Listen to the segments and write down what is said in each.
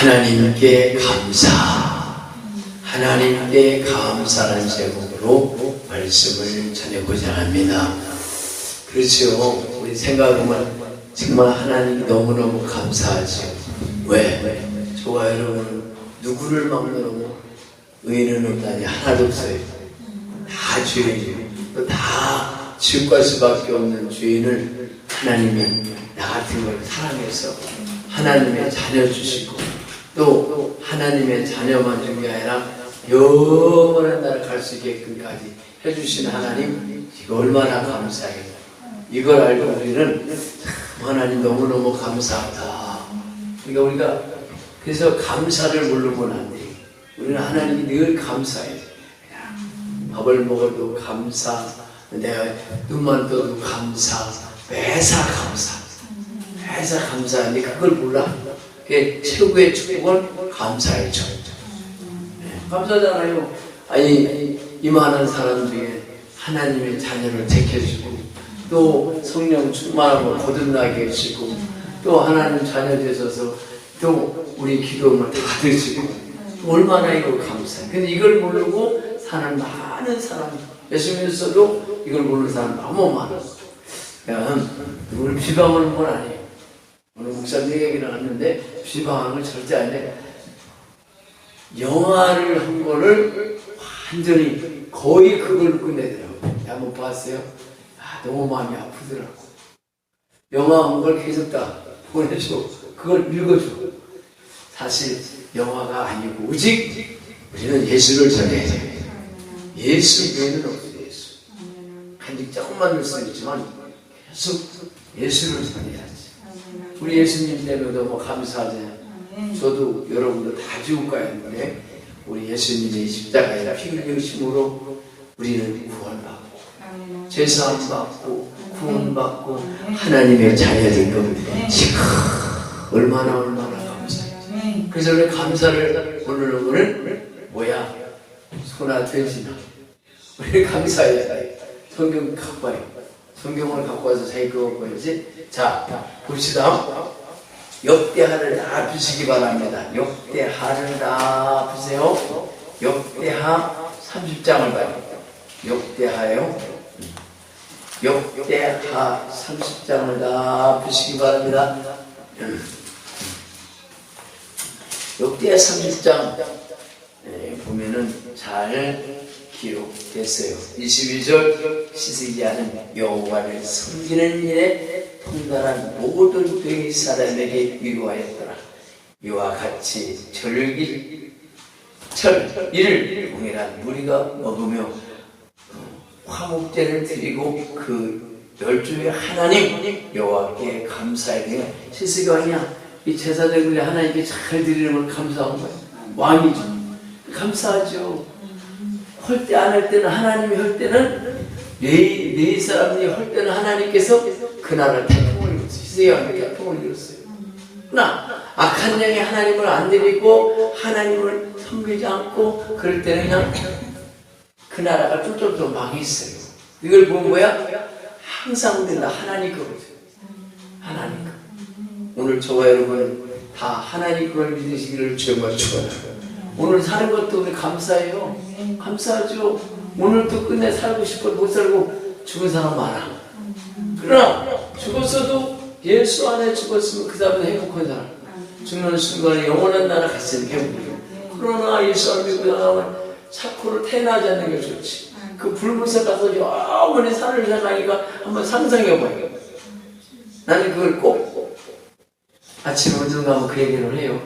하나님께 감사, 하나님께 감사라는 제목으로 말씀을 전해보자 합니다. 그렇죠. 우리 생각하면 정말 하나님 너무너무 감사하죠. 왜? 저와 여러분 누구를 막느라고 의인은 없다니 하나도 없어요. 다 죄인이에요. 또다 지옥 갈 수밖에 없는 죄인을 하나님이 나 같은 걸 사랑해서 하나님의 자녀 주시고 또 하나님의 자녀만 준게 아니라 영원한 나라 갈 수 있게끔까지 해주신 하나님 이거 얼마나 감사해요. 이걸 알고 우리는 참 하나님 너무너무 감사하다. 그러니까 우리가 그래서 감사를 모르고는 안 돼요. 우리는 하나님이 늘 감사해요. 그냥 밥을 먹어도 감사, 내가 눈만 떠도 감사, 매사 감사. 매사 감사하니 그걸 몰라. 그게 최고의 축복은 감사의 정. 네, 감사잖아요. 아니, 이만한 사람 중에 하나님의 자녀를 택해주고, 또 성령 충만함을 거듭나게 해주시고, 또 하나님 자녀 되셔서, 또 우리 기도를 다 드시고, 얼마나 이거 감사해. 근데 이걸 모르고 사는 많은 사람, 예수 믿어서도 이걸 모르는 사람 너무 많아. 그냥, 우리 비방하는 건 아니에요. 오늘 목사님 얘기 나왔는데, 비방을 절대 안 해. 영화를 한 거를 완전히 거의 그걸 끝내더라고요. 한번 봤어요? 아, 너무 마음이 아프더라고. 영화 한 걸 계속 다 보내줘. 그걸 읽어줘. 사실 영화가 아니고 오직 우리는 예수를 전해야 돼. 예수 외에는 없어 예수. 간직 조금만 들수 있지만 계속 예수를 전해야지. 우리 예수님 때문에 너무 감사하잖아요. 저도 여러분도 다 가야 하는데 우리 예수님의 십자가에 피 흘리심으로 우리는 구원받고 죄사함 받고 구원받고 하나님의 자녀된 겁니다. 지금 얼마나 얼마나 감사해요. 그래서 우리 감사를 부르는 거는 뭐야? 소나 돼지나 우리 감사해야 돼. 성경 갖고 와요. 성경을 갖고 와서 자기 거 갖고 와야지. 자, 봅시다. 역대하를 다 푸시기 바랍니다. 역대하를 다 푸세요. 역대하 30장을 봐요. 역대하요. 역대하 30장을 다 푸시기 바랍니다. 역대하 30장 예, 보면은 잘 기록됐어요. 22절 시스기야는 여호와를 섬기는 일에 통달한 모든 되의 사람에게 위로하였더라. 이와 같이 절기 철 이를 동일한 무리가 먹으며 어, 화목제를 드리고 그 열주의 하나님 여호와께 감사해야 돼요. 시스기왕이야 이 제사장들이 하나님께 잘 드리는 걸 감사한 거예요. 왕이죠. 감사하죠. 할때안 할 때는 하나님이 할 때는 네, 네 사람들이 할 때는 하나님께서 그 나라를 태풍을 이뤘어요. 시세왕이 태풍을 이뤘어요. 그러나 악한 영이 하나님을 안 드리고 하나님을 섬기지 않고 그럴 때는 그냥 그 나라가 쫄쫄쫄 망했어요. 이걸 보면 뭐야? 항상 우리는 하나님 거거든요. 하나님 거. 오늘 저와 여러분 다 하나님 걸 믿으시기를 주여 축원합니다. 오늘 사는 것도 우리 감사해요. 감사하죠. 오늘도 끝내 살고 싶어 못 살고 죽은 사람 많아. 그러나 죽었어도 예수 안에 죽었으면 그 다음에 행복한 사람. 죽는 순간에 영원한 나라 갔으니 행복해요. 그러나 예수 안 믿고 나가면 차코를 태어나지 않는 게 좋지. 그 불문서 가서 영원히 산을 살아가니까 한번 상상해봐요. 나는 그걸 꼭 아침에 운동 가면 그 얘기를 해요.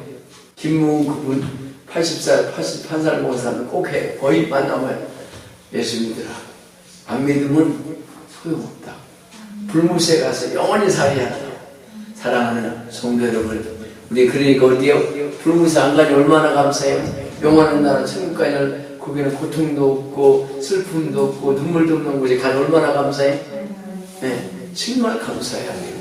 김무훈 그분 80살, 81살 먹은 사람은 꼭 해. 거의 만나면 예수 믿으라. 안 믿으면 소용없다. 불무시에 가서 영원히 살아야 한다. 사랑하는 성도 여러분, 우리 그러니까 어디요? 불무시 안 가니 얼마나 감사해요. 영원한 나라 천국 가면 거기는 고통도 없고 슬픔도 없고 눈물도 없는 곳에 가니 얼마나 감사해? 네, 정말 감사해야 돼요.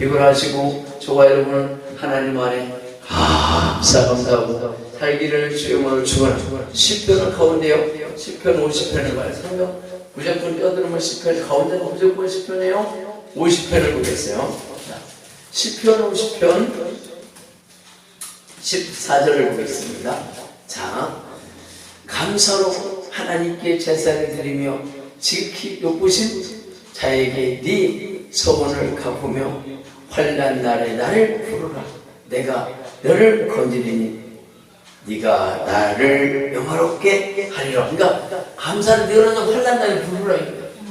이걸 아시고 저와 여러분은 하나님 안에 감사 감사하고 살기를 주여을 주거나 10편은 가운데요 10편 50편을 봐요 성경 무조건 뛰어들으면 10편 가운데가 무조건 10편이에요 50편을 보겠어요 자, 10편 50편 14절을 보겠습니다. 자, 감사로 하나님께 제사를 드리며 지극히 높으신 자에게 네 소원을 갚으며 환난 날에 나를 부르라. 내가 너를 건지리니 네가 나를 영화롭게 하리라. 그러니까 감사를 환난 날에 부르라.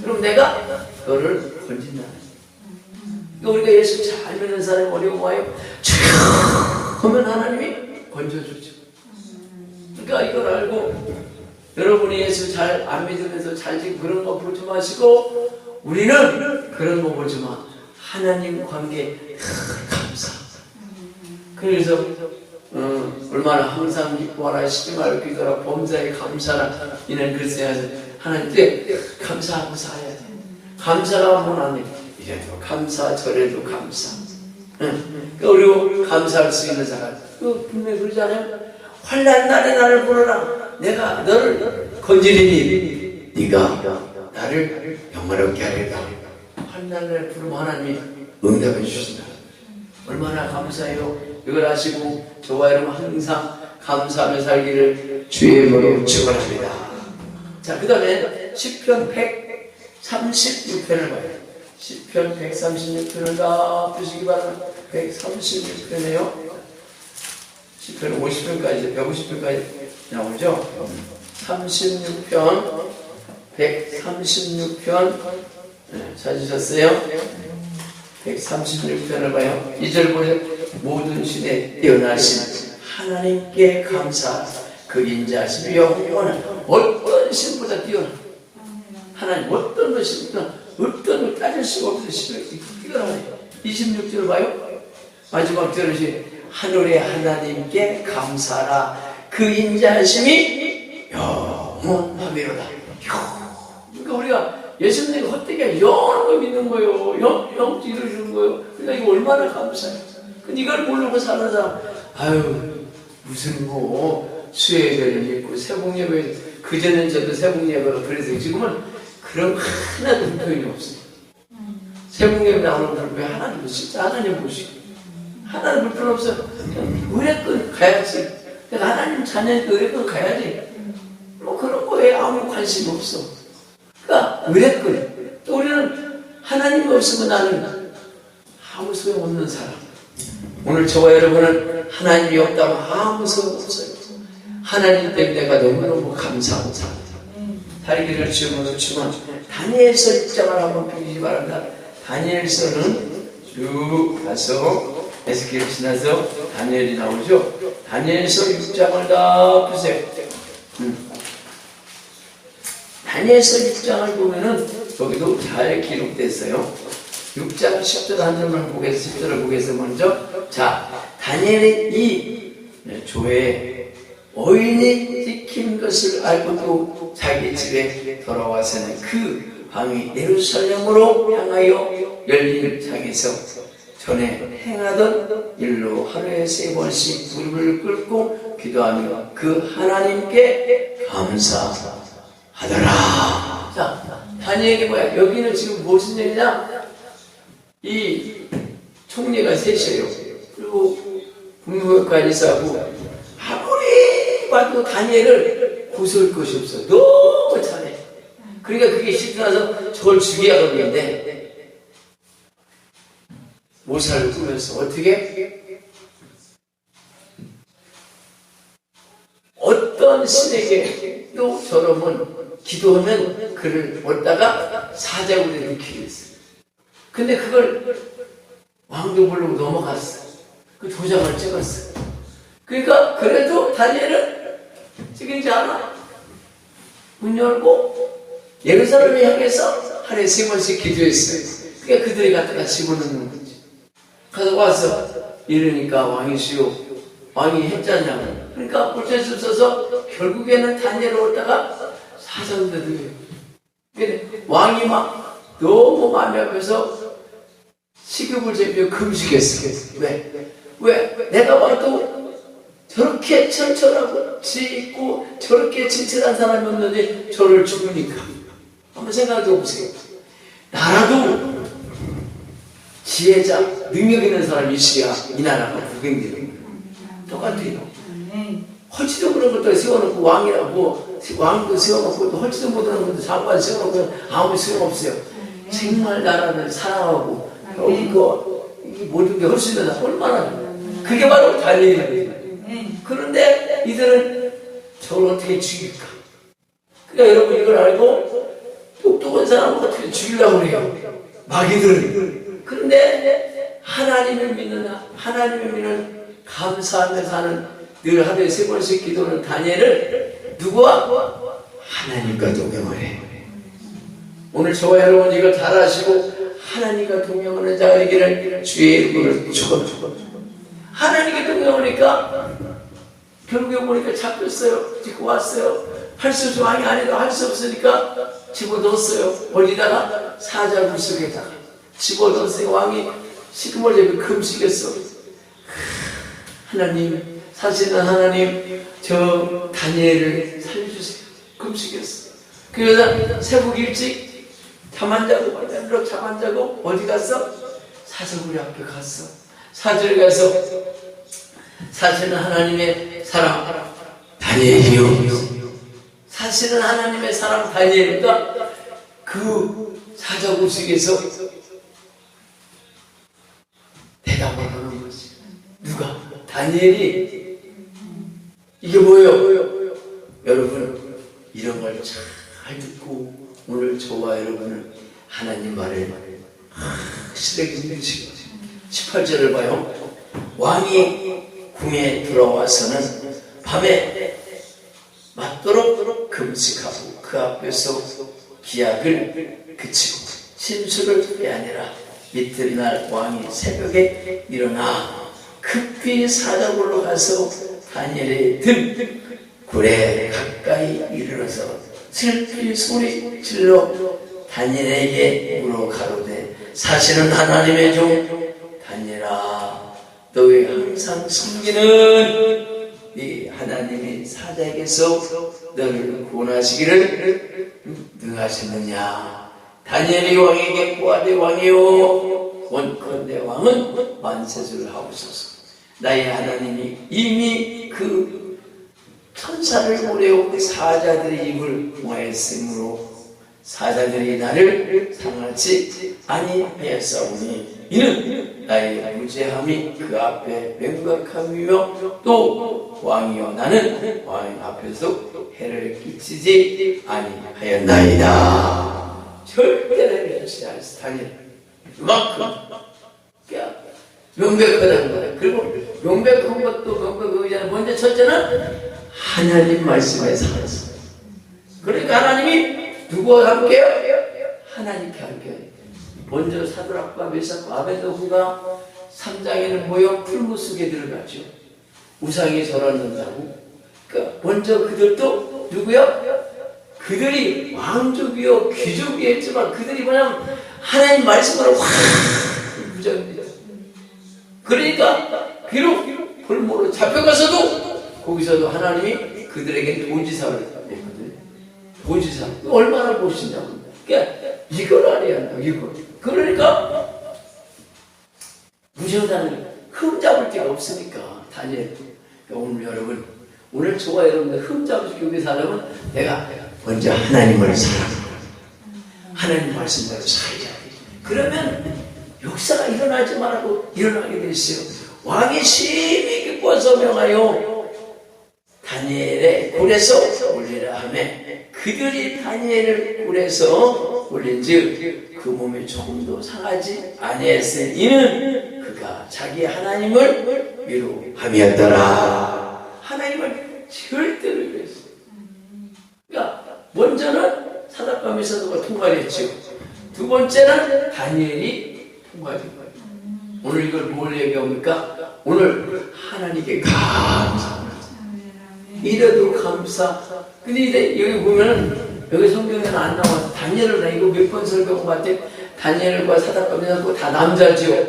그럼 내가 너를 건진다. 그러니까 우리가 예수 잘 믿는 사람이 어려움 와요. 하면 하나님이 건져주죠. 그러니까 이걸 알고 여러분이 예수 잘 안 믿으면서 잘 지금 그런 거 보지 마시고 우리는 그런 거 보지 마. 하나님 관계 감사. 그래서 어, 얼마나 항상 기뻐하라 말고 기도하라 범사에 감사라 이는 글쎄 하나님께 감사하고 살아야 돼. 감사가 뭐안 돼. 이래도 감사 저래도 감사. 응. 그러니까 우리 감사할 수 있는 사람. 그 분명히 그러잖아요. 환란 날에 나를 부르라. 내가 너를 건지리니 네가 나를 영화롭게 하리라. 환란 날에 부르면 하나님이 응답해 주신다. 얼마나 감사해요. 이걸 아시고 저와 여러분 항상 감사하며 살기를 주의 이름으로 축원합니다. 자, 그 다음에 10편 136편을 봐요. 10편 136편을 다 보시기 바랍니다. 136편이에요. 10편 50편까지, 150편까지 나오죠. 36편, 136편 찾으셨어요? 136편을 봐요. 2절 보세요. 모든 시대 뛰어나신 하나님께 감사하사 그 인자하심이 영원한 어떤 신보다 뛰어나 하나님 어떤 것이든 어떤 걸 따질 수가 뛰어나요 26절 봐요. 마지막 절이 하늘의 하나님께 감사라. 그 인자하심이 영원하미로다. 그러니까 우리가 예수님이 헛되게 영원한 걸 믿는 거예요. 영, 영지 이루시는 거예요. 그러니까 이거 얼마나 감사해요 이걸 모르고 사는 사람 아유 무슨 뭐 수혜배를 있고 세봉예배 그전엔 저도 세봉예배가 그래서 지금은 그런 거 하나도 불평이 없어요. 세봉예배 나오는 분왜 하나도 못 진짜 하나님 보시고 하나도 불평 없어요 의뢰권 가야지. 하나님 자녀니까 의뢰권 가야지. 뭐 그런 거에 아무 관심 없어. 그러니까 의뢰권 또 우리는 하나님 없으면 나는 아무 소용 없는 사람 오늘 저와 여러분은 하나님이 없다고 아무 소용 없어요. 하나님 때문에 내가 너무너무 감사하고 삽니다. 주문으로 주문 다니엘서 입장을 한번 펴주시기 바랍니다. 다니엘서는 쭉 가서 에스겔 지나서 다니엘이 나오죠. 다니엘서 6장을 다 보세요. 음. 다니엘서 6장을 보면은 여기도 잘 기록됐어요. 6장 10절 한 절만 보겠습니다. 10절을 보겠습니다. 먼저. 자, 다니엘이 이 조에 어인이 찍힌 것을 알고도 자기 집에 돌아와서는 그 방이 예루살렘으로 향하여 열린 장에서 전에 행하던 일로 하루에 세 번씩 무릎을 꿇고 기도하며 그 하나님께 감사하더라. 자, 다니엘이 뭐야? 여기는 지금 무슨 얘기냐? 이 총리가 셋이에요. 그리고 국무관리사하고 아무리 봐도 다니엘을 고소할 것이 없어. 너무 잘해. 그러니까 그게 나서 저걸 죽여야 하는데 모사를 꾸면서 어떻게 어떤 신에게도 저놈은 기도하면 그를 얻다가 사자굴에 넣기로 했어요. 근데 그걸 왕도 모르고 넘어갔어. 그 도장을 찍었어. 그러니까 그래도 다니엘은 찍은지 않아? 문 열고 예루살렘을 향해서 하루에 세 번씩 기도했어요. 그러니까 그들이 갖다가 집어넣는 거지. 가서 와서 이러니까 왕이시오. 왕이 했잖냐. 그러니까 어쩔 수 없어서 결국에는 다니엘을 돼요. 근데 왕이 막 너무 마음이 아파서 식욕을 제비어 금식했어. 왜? 왜? 내가 봐도 저렇게 철철하고 지있고 저렇게 진실한 사람이었는데 저를 죽으니까. 한번 생각해 보세요. 나라도 지혜자, 능력 있는 사람이 있어야 이 나라가 구경되는. 똑같아요. 헐지도 그런 것도 세워놓고 왕이라고 왕도 세워놓고 또 헐지도 못하는 것도 장관 세워놓고 아무 소용 없어요. 정말 나라를 사랑하고 어, 이거 이 모든 게 헐수면 얼마나 그게 바로 다니엘이에요. 아멘. 그런데 이들은 저를 어떻게 죽일까? 그러니까 여러분 이걸 알고 똑똑한 사람을 어떻게 죽이려고 해요? 마귀들은. 그런데 하나님을 믿는, 하나님을 믿는 감사하며 사는 늘 하루에 세 번씩 기도는 다니엘을 누구와? 하나님과 동행을 해. 오늘 저와 여러분 이걸 잘 아시고 하나님과 동행하는 되기를 주의 이름으로 축원합니다. 하나님과 동행하니까 결국에 보니까 잡혔어요. 지금 왔어요. 할수 없어 왕이 아니도 할 수 없으니까 집어넣었어요. 어디다가 사자굴 속에다가 집어넣었어요. 왕이 시금을 잡고 금식했어. 하나님, 사실은 하나님 저 다니엘을 살려주세요. 금식했어. 그러다 새벽 일찍 잠 안 자고 말로 잠안 자고 어디 갔어? 사자굴 앞에 갔어. 사절 가서 사실은 하나님의 사랑 다니엘이요. 사실은 하나님의 사랑 다니엘과 그 사자굴 속에서 대답을 하는 거지. 누가? 다니엘이 이게 뭐예요? 여러분 이런 걸 잘 듣고 오늘 저와 여러분은 하나님 말을 시대기 믿으시고 18절을 봐요. 왕이 궁에 들어와서는 밤에 맞도록 금식하고 그 앞에서 기약을 그치고 심술을 빼아니라 이튿날 왕이 새벽에 일어나 급히 사자굴로 가서 다니엘의 등 굴에 가까이 이르러서 슬피 소리 질러 다니엘에게 물어 가로되 사실은 하나님의 종 너왜 항상 숨기는 이 하나님이 사자에게서 너를 구원하시기를 능하셨느냐? 다니엘이 왕에게 구하되 왕이요. 원컨대 왕은 만세를 하옵소서 나의 하나님이 이미 그 천사를 보내고 사자들의 입을 모했으므로 사자들이 나를 상하지 아니하였사오니 이는 나의 무죄함이 그 앞에 명백함이며 또 왕이여 나는 왕 앞에서 해를 끼치지 아니하였나이다. 절대 해를 끼치지 않았어 다니엘 그만큼 야, 명백하다는 거야. 그리고 명백한 것도 명백하기 전에 먼저 첫째는 하나님 말씀에 살았어. 그러니까 하나님이 누구와 함께요? 하나님께 함께요. 먼저 사드락과 메삭과 아베도후가 3장에는 모여 풀무 속에 들어갔죠. 우상에 절하는다고. 그러니까 먼저 그들도 누구요? 그들이 왕족이요 귀족이었지만 그들이 뭐냐면 하나님 말씀으로 확 무장입니다. 그러니까 비록 볼모로 잡혀가서도 거기서도 하나님이 그들에게 도지사를 했거든요. 도지사 얼마나 보신다고 그러니까 알아야 한다 이걸. 그러니까 무시하다는 흠 잡을 데가 없으니까 다니엘 그러니까 오늘 여러분 오늘 저와 여러분들 흠 잡을 수 있게 살려면 내가 먼저 하나님을 사랑하고 하나님 말씀대로 살자. 그러면 역사가 일어나지 말고 일어나게 되었어요. 왕이 심히 기뻐서 명하여 다니엘의 굴에서 올리라 하매 그들이 다니엘을 굴에서 올린즉 그 몸이 조금도 상하지 아니했으니 이는 그가 자기 하나님을 위로함이었더라. 하나님을 절대로 위로했어 그러니까 먼저는 사닥과 미사도가 통과를 했죠. 두 번째는 다니엘이 통과된 거예요. 오늘 이걸 뭘 얘기합니까? 오늘 하나님께 감사 이래도 감사. 근데 여기 보면은 여기 성경에는 안 나와서 다니엘을 나 이거 몇번것 같아. 다니엘과 사닥감이고 다 남자지요.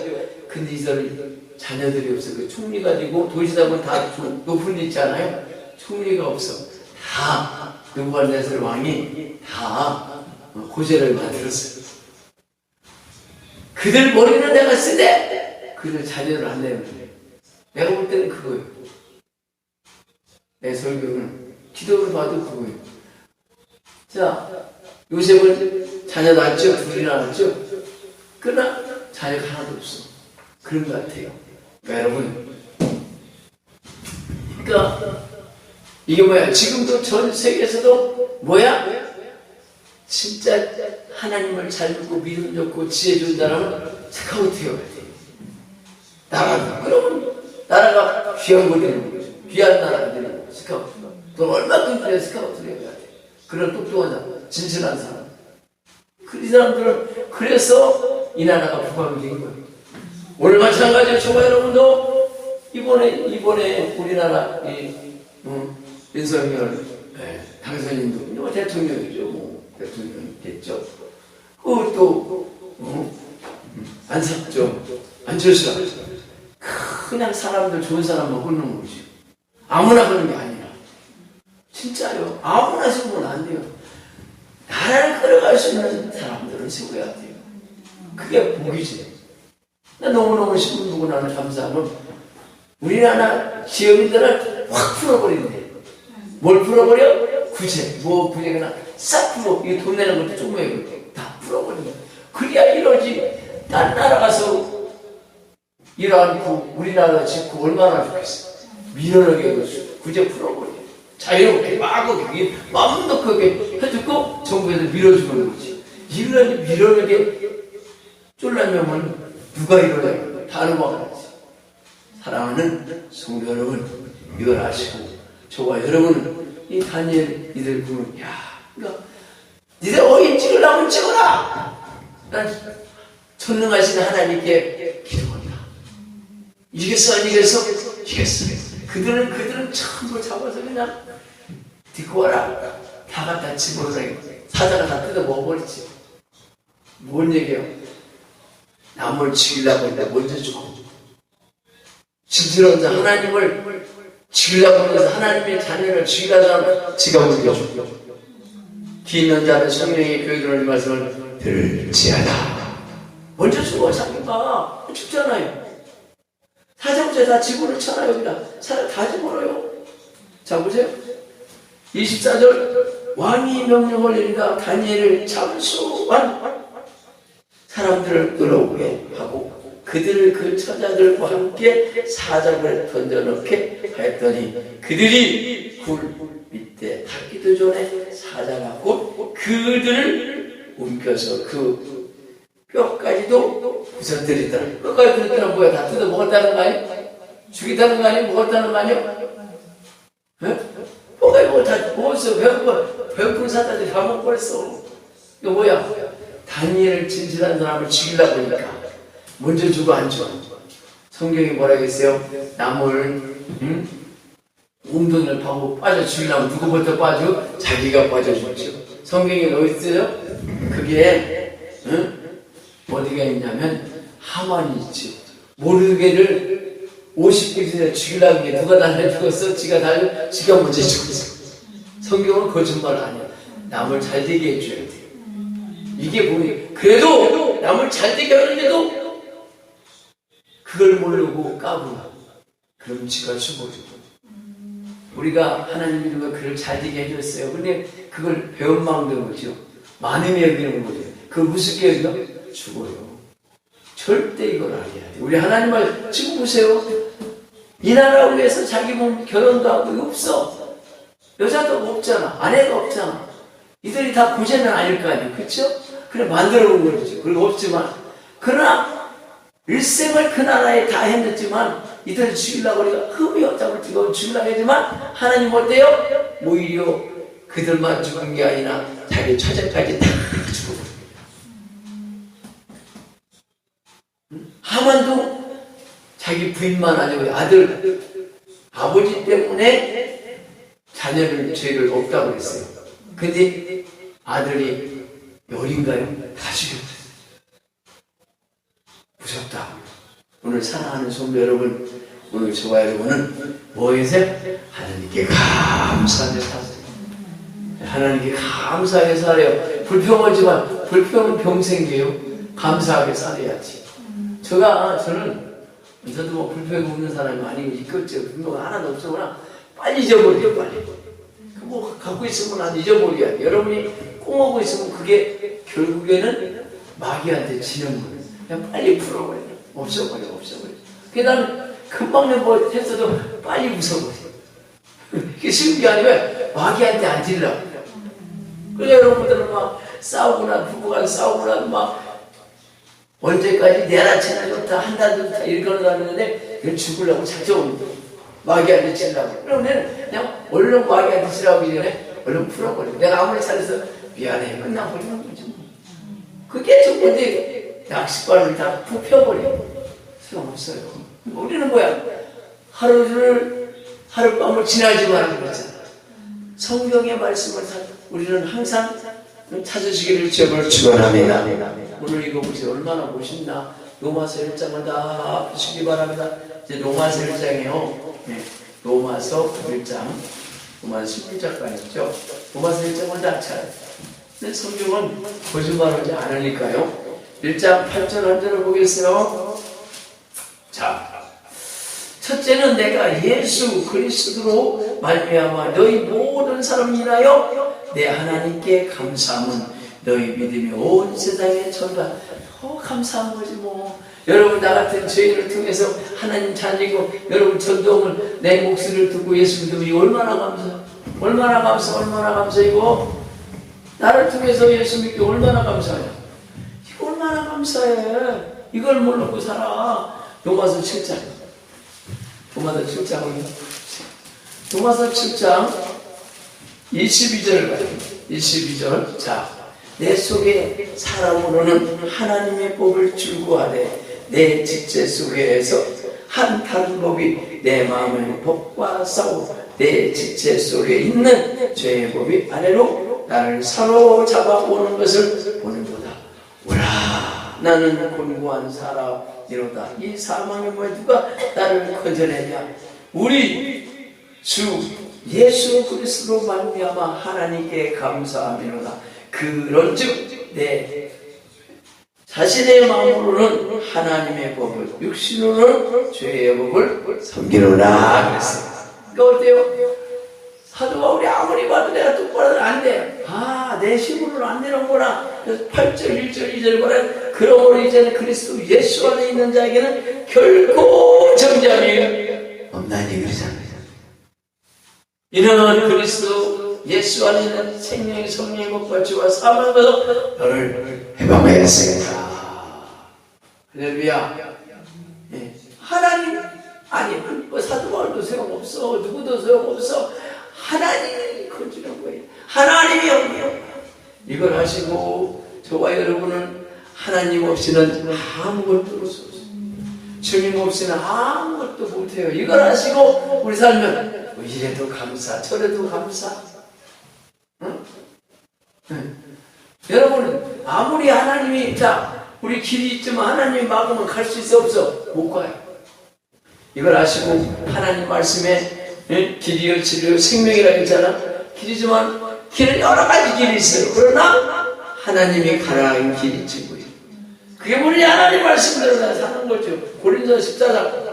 근데 이 사람 자녀들이 없어. 그 총리가 되고 도시다면 다좀 높은 데 있잖아요. 총리가 없어. 다 누부갓네살 왕이 다 고제를 만들었어요. 그들 머리는 내가 쓰되 그들 자녀를 안 내면 돼. 내가 볼 때는 그거예요. 내 설교는 기도를 봐도 그거예요. 자, 요셉은 자녀 낳았죠? 둘이나 낳았죠? 그러나 자녀가 하나도 없어. 그런 것 같아요. 그러니까 여러분, 그러니까 이게 뭐야? 지금도 전 세계에서도 뭐야? 진짜 하나님을 잘 믿고 믿음 좋고 지혜 좋은 사람은 스카우트여야 돼. 나라가 그러면 나라가 귀한 거 되는 거죠. 귀한 나라가 되는 거죠. 스카우트. 돈 얼마큼 들여 스카우트를 해야 돼. 그런 똑똑한 사람, 진실한 사람. 그 이 사람들은 그래서 이 나라가 부강이 된 거예요. 오늘 마찬가지로 저와 여러분도 이번에 이번에 우리나라 이 음, 윤석열 예, 당선인도 뭐 대통령이죠, 뭐 대통령 됐죠. 그또 어, 안sab죠, 안철수가 그냥 사람들 좋은 사람만 꽂는 거지. 아무나 그런 게 아니라 진짜요. 아무나 세우면 안 돼요. 나라를 끌어갈 수 있는 사람들은 세워야 돼요. 그게 복이지. 나 너무너무 신분 보고 나는 감사한 건 우리나라 지역인들을 확 풀어버린대. 뭘 풀어버려? 구제. 뭐 구제가 싹 풀어. 이거 돈 내는 것도 조금해. 다 풀어버린다. 그래야 이러지. 딴 나라 가서 일어나고 우리나라 짓고 얼마나 좋겠어. 미련하게 그 구제 풀어버려. 자유롭게 마구하게 마음 놓게 해주고 정부에서 밀어주는 거지. 이런 미련하게 쫄라면 누가 일어나요? 다 넘어가야지. 사랑하는 성도 여러분, 이걸 아시고 저와 여러분 이 다니엘 이들 보면 야, 그러니까 니들 어디 찍으려면 찍어라. 난 전능하신 하나님께 기도합니다. 이겼어 안 이겼어? 이겼어. 그들은 그들은 전부 잡아서 그냥 듣고 와라. 다 갖다 집어넣어. 사자가 다 뜯어 먹어버리지. 뭔 얘기예요? 남을 죽이려고 했는데 먼저 죽어. 진실한 자 하나님을 죽이려고 하면서 하나님의 자녀를 죽이려고 하면 지가 먼저 죽여. 귀 있는 자는 성령의 교회를 말씀을 들지하다. 먼저 죽어 자기가 죽잖아요. 사정죄 다 집어를 쳐놔요 여기다. 사람 다 집어넣어요. 자 보세요. 24절 왕이 명령을 내리다 다니엘을 잠수한 사람들을 끌어오게 하고 그들을 그 처자들과 함께 사자굴에 던져넣게 하였더니 그들이 굴 밑에 닿기도 전에 곧 그들을 움켜서 그 뼈까지도 부서뜨리더라. 뼈까지 그랬더라 뭐야 다 뜯어 먹었다는 거 아니야? 죽이다는 거 아니야? 먹었다는 거 아니야? 예? 뼈까지 먹어 다 먹었어. 배고파. 배고픈 사자들이 다 먹어버렸어. 이거 뭐야? 다니엘을 진실한 사람을 죽이려고 하니까 먼저 주고 안 줘. 성경이 뭐라 그랬어요? 나물 응? 웅덩이를 파고 빠져 죽이려면 누구부터 빠져? 자기가 빠져 죽죠. 성경에 어디 있어요? 그게 응? 어디가 있냐면 하만이 있지. 모르게를 50개 죽이려고 게 누가 달려 죽었어? 지가 달려? 지가 먼저 죽었어. 성경은 거짓말 아니야. 남을 잘 되게 해줘야 돼. 이게 뭐니? 그래도 남을 잘 되게 하는데도 그걸 모르고 까부나. 그럼 지가 죽어지고. 우리가 하나님 이름으로 그를 잘 되게 해줬어요. 근데 그걸 배은망된 거죠. 많음이 여기는 거죠. 그걸 우습게 여기면 죽어요. 절대 이걸 돼. 우리 하나님 말 지금 보세요. 이 나라 위해서 자기 몸 결혼도 하고 없어. 여자도 없잖아. 아내가 없잖아. 이들이 다 고제는 아닐 거 아니에요. 그쵸? 그래 만들어 온 거죠. 그리고 없지만. 그러나 일생을 그 나라에 다 했는지만 이들을 죽이려고 우리가 흠이 없다고 이거 죽이려고 했지만 하나님 어때요? 오히려 그들만 죽은 게 아니라 자기 처자까지 다 죽어. 하만도 자기 부인만 아니고 아들 아버지 때문에 자녀를 죄를 없다고 그랬어요. 근데 아들이 열인가요? 다 죽였어요. 무섭다. 오늘 사랑하는 성도 여러분, 오늘 저와 여러분은 뭐에서 하나님께 감사하게 사세요. 하나님께 감사하게 살아요. 불평하지만 불평은 병생이에요. 감사하게 살아야지. 제가 저는 저도 뭐 불평이 없는 사람이 아니고 있겠죠. 불평가 하나도 없으나. 빨리 잊어버려 빨리. 그뭐 갖고 있으면 안 잊어버려야 돼 여러분이 꽁하고 있으면 그게 결국에는 마귀한테 지는 거예요. 그냥 빨리 풀어버려 없어버려 없어버려 그 다음 금방 뭐 했어도 빨리 웃어버려 그게 쉬운 게 아니라 마귀한테 안 질러 그래 여러분들은 막 싸우거나 부부가 싸우거나 막 언제까지 내라치나 좋다 한 달 좋다 이런 거 하는데 이걸 죽으려고 작정을 마귀한테 치려고. 그러면 그냥 얼른 마귀한테 치라고 하기 전에 얼른 풀어버려 내가 아무리 잘해서 미안해 끝나버리는 거지 뭐. 그게 정말 약식발을 다 부펴버려. 소용없어요. 우리는 뭐야? 하루를 하룻밤을 지나지 말는 거잖아. 성경의 말씀을 다 우리는 항상 찾으시기를 제발 축원합니다. 오늘 보세요. 얼마나 멋있나. 로마서 1장을 다 보시기 바랍니다. 이제 로마서 1장이요. 네. 로마서 1장. 로마서 11장까지죠. 로마서 1장을 다 잘. 근데 성경은 거짓말하지 않으니까요. 1장 8절 한 절을 보겠어요. 자, 첫째는 내가 예수 그리스도로 말미암아 너희 모든 사람 인하여 내 하나님께 감사함은 너희 믿음이 온 세상에 전가 더 감사한 거지 뭐. 여러분 나 같은 죄인을 통해서 하나님 자녀고 여러분 전동을 내 목소리를 듣고 예수 이거 얼마나 감사 얼마나 감사 얼마나 감사이고 나를 통해서 예수 믿기 얼마나 감사해 이거 얼마나 감사해. 이걸 모르고 살아. 로마서 7장. 도마서 7장을 도마서 7장 22절 가요. 22절. 자, 내 속에 사람으로는 하나님의 법을 줄구하되 내 지체 속에서 한 다른 법이 내 마음의 법과 싸우고 내 지체 속에 있는 죄의 법이 아래로 나를 사로잡아 오는 것을 보는도다. 오라 나는 곤고한 사람이로다. 이 사망의 뭐에 누가 나를 건져내냐? 우리 주 예수 그리스도로 말미암아 하나님께 감사함이로다. 그런즉 내 자신의 마음으로는 하나님의 법을 육신으로는 죄의 법을 섬기노라 그랬어요. 그러니까 어때요? 사도 바울이 아무리 봐도 내가 똑바로 안 돼. 아, 내 힘으로는 안 되는구나. 그래서 8절, 1절, 2절 보라. 그러므로 이제는 그리스도 예수 안에 있는 자에게는 결코 정잠이 없나니 그러잖아요. 이는 그리스도 예수 안에 있는 생명의 성령의 사망을 받아 너를 해방하였습니다. 할렐루야. 예. 하나님 아니 뭐 사도 바울도 소용없어 누구도 소용없어 하나님이 건지는 거예요. 하나님이 없네요. 이걸 하시고 저와 여러분은 하나님 없이는 아무것도 할수 없어요. 주님 없이는 아무것도 못해요. 이걸 하시고 우리 살면 뭐 이래도 감사, 저래도 감사. 응? 응. 여러분은 아무리 하나님이 자 우리 길이 있지만 하나님이 막으면 갈 수 있어 없어? 못 가요. 이걸 아시고 하나님 말씀에 예? 길이요 진리요 생명이라 했잖아. 길이지만 길은 여러 가지 길이 있어요. 그러나 하나님이 가라는 길이 친구예요. 그게 뭐냐 하나님 말씀대로 다 사는 거죠. 고린도 14장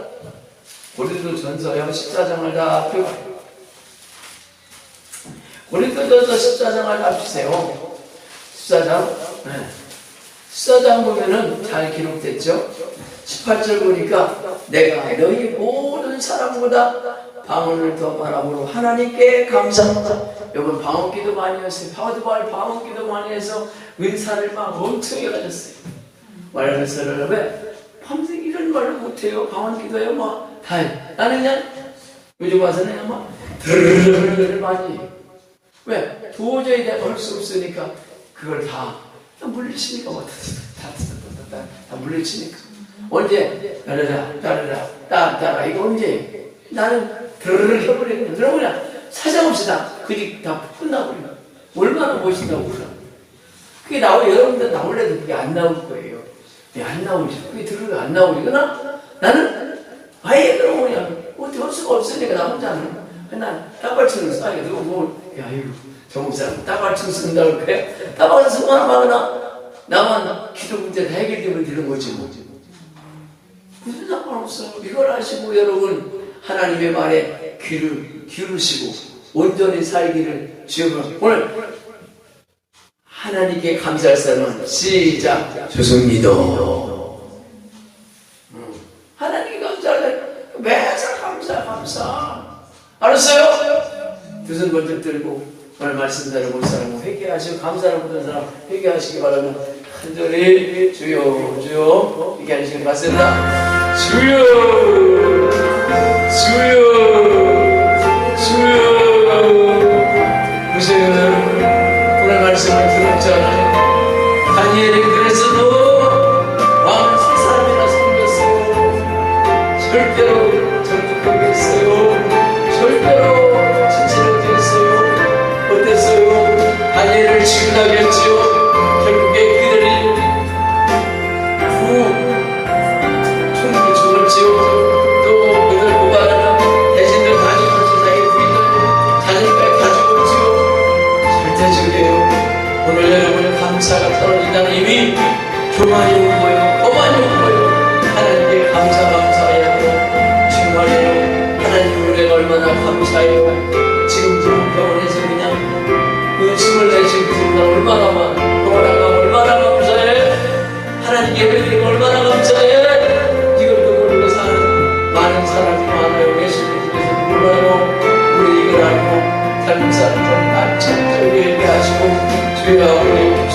고린도 전서요 14장을 다 펴봐요. 고린도전서 14장을 다 펴세요. 14장 네. 14장 보면은 잘 기록됐죠. 18절 보니까 내가 너희 모든 사람보다 방언을 더 바람으로 하나님께 감사합니다. 여러분 방언기도 많이 했어요. 바우드발 방언기도 많이 해서 은사를 막 엄청 가졌어요. 말하면서 왜 밤새 이런 말을 못해요. 방언기도요 뭐다 해. 나는 그냥 요즘 와서는 그냥 막 드르르르르 많이. 왜? 도저히 내가 할수 없으니까 그걸 다, 다 물리치니까 뭐 다, 다, 다, 다, 다 물리치니까. 언제? 따르라 따르라 따 따라. 이거 언제? 나는 드르르 해버리는 그러면 그냥 사정없이 다 그게 다 끝나버려 얼마나 멋있다고 그러 그게 나오 여러분들 나올래도 그게 안 나올 거예요. 그게 안 나오지. 그게 드르르 안 나오지. 그러나 나는 아예 그런 그냥 어떻게 할 수가 없으니까 나 혼자는 난 따발치는 싸게 누구 뭐 야 이거 저 목사는 따발치는 쓴다 할 거야 따발을 쓰고 하나 나만 기도 문제를 해결되면 되는 거지 뭐. 무슨 상관없어요. 이걸 아시고 여러분 하나님의 말에 귀를 기르시고 온전히 살기를 주여 오늘 하나님께 감사할 사람은 시작. 좋습니다. 음, 하나님께 감사할 매일 감사 감사. 알았어 손 번쩍 들고 오늘 말씀 들어볼 사람은 회개하시고 감사를 못한 사람 회개하시기 바랍니다. 간절히 주여 주여 회개하시기 바랍니다. 주여 주여 주여 보세요 오늘 말씀을 들었잖아요. 다니엘이 그래서도 왕을 세 사람이나 섬겼어요. 절대로 감사가 떨어진다는 의미 교만이. 거만이 온 거예요. 하나님께 감사 감사해야 돼요. 정말요. 하나님 은혜가 얼마나 감사해요. 지금도 병원에서 그냥 그 숨을 내쉬고 있습니다. 얼마나 만 병원아가 얼마나 감사해. 하나님께 은혜가 얼마나 감사해. 이것도 모르고 사는 많은 사람이 많아요. 예수님 집에서 몰라요. 우리 이걸 알고 삶은 사람들 많죠. 얘기하시고 주여 우리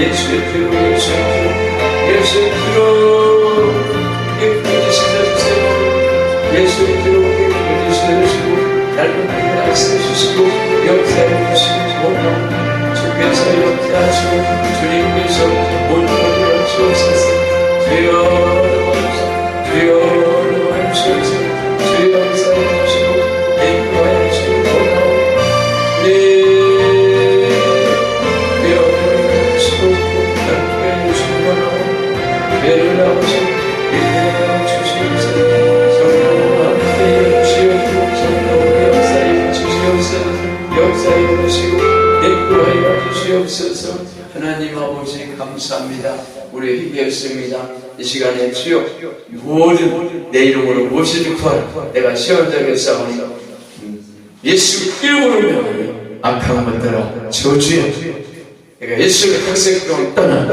의주 예수의 주 예수의 주로 깨끗이 씻어주세요 예수의 주로 깨끗이 씻어주시고 얇은 피가 씻어주시고 역사해 주시고 원하는 주께서 역사하시고 주님께서 온전히 하시옵소서 주여 주여 주여 주시옵소서. 하나님 아버지 감사합니다. 우리 회개했습니다. 이 시간에 주여 모든 내 이름으로 무엇이든 구하라 내가 시험적인 싸우니 예수 이름으로 명하여 악한 것들아 저주여 내가 예수의 각색으로 떠나